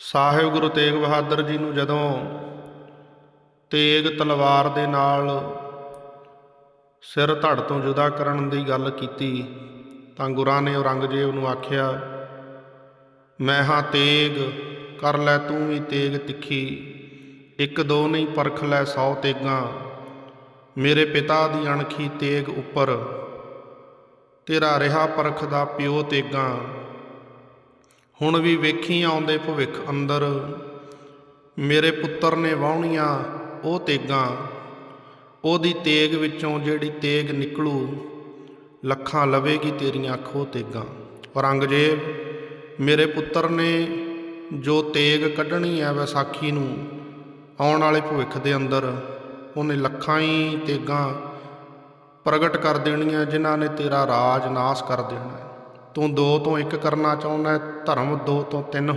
ਸਾਹਿਬ ਗੁਰੂ ਤੇਗ ਬਹਾਦਰ ਜੀ ਨੂੰ ਜਦੋਂ ਤੇਗ ਤਲਵਾਰ ਦੇ ਨਾਲ ਸਿਰ ਧੜ ਤੋਂ ਜੁਦਾ ਕਰਨ ਦੀ ਗੱਲ ਕੀਤੀ, ਤਾਂ ਗੁਰਾਂ ਨੇ ਔਰੰਗਜ਼ੇਬ ਨੂੰ ਆਖਿਆ, ਮੈਂ ਹਾਂ ਤੇਗ, ਕਰ ਲੈ ਤੂੰ ਵੀ ਤੇਗ ਤਿੱਖੀ, ਇੱਕ ਦੋ ਨਹੀਂ ਪਰਖ ਲੈ ਸੌ ਤੇਗਾਂ, ਮੇਰੇ ਪਿਤਾ ਦੀ ਅਣਖੀ ਤੇਗ ਉੱਪਰ, ਤੇਰਾ ਰਿਹਾ ਪਰਖ ਦਾ ਪਿਓ ਤੇਗਾਂ ਹੁਣ ਵੀ ਵੇਖੀ ਆਉਂਦੇ ਭਵਿੱਖ ਅੰਦਰ। ਮੇਰੇ ਪੁੱਤਰ ਨੇ ਵਾਹੁਣੀਆਂ ਉਹ ਤੇਗਾਂ, ਉਹਦੀ ਤੇਗ ਵਿੱਚੋਂ ਜਿਹੜੀ ਤੇਗ ਨਿਕਲੂ, ਲੱਖਾਂ ਲਵੇਗੀ ਤੇਰੀਆਂ ਅੱਖੋਂ ਤੇਗਾਂ। ਔਰੰਗਜ਼ੇਬ, ਮੇਰੇ ਪੁੱਤਰ ਨੇ ਜੋ ਤੇਗ ਕੱਢਣੀ ਹੈ ਵਿਸਾਖੀ ਨੂੰ ਆਉਣ ਵਾਲੇ ਭਵਿੱਖ ਦੇ ਅੰਦਰ, ਉਹਨੇ ਲੱਖਾਂ ਹੀ ਤੇਗਾਂ ਪ੍ਰਗਟ ਕਰ ਦੇਣੀਆਂ ਜਿਨ੍ਹਾਂ ਨੇ ਤੇਰਾ ਰਾਜ ਨਾਸ ਕਰ ਦੇਣਾ ਤੂੰ ਦੋ ਤੋਂ ਇੱਕ ਕਰਨਾ ਚਾਹੁੰਦਾ ਧਰਮ ਦੋ ਤੋਂ ਤਿੰਨ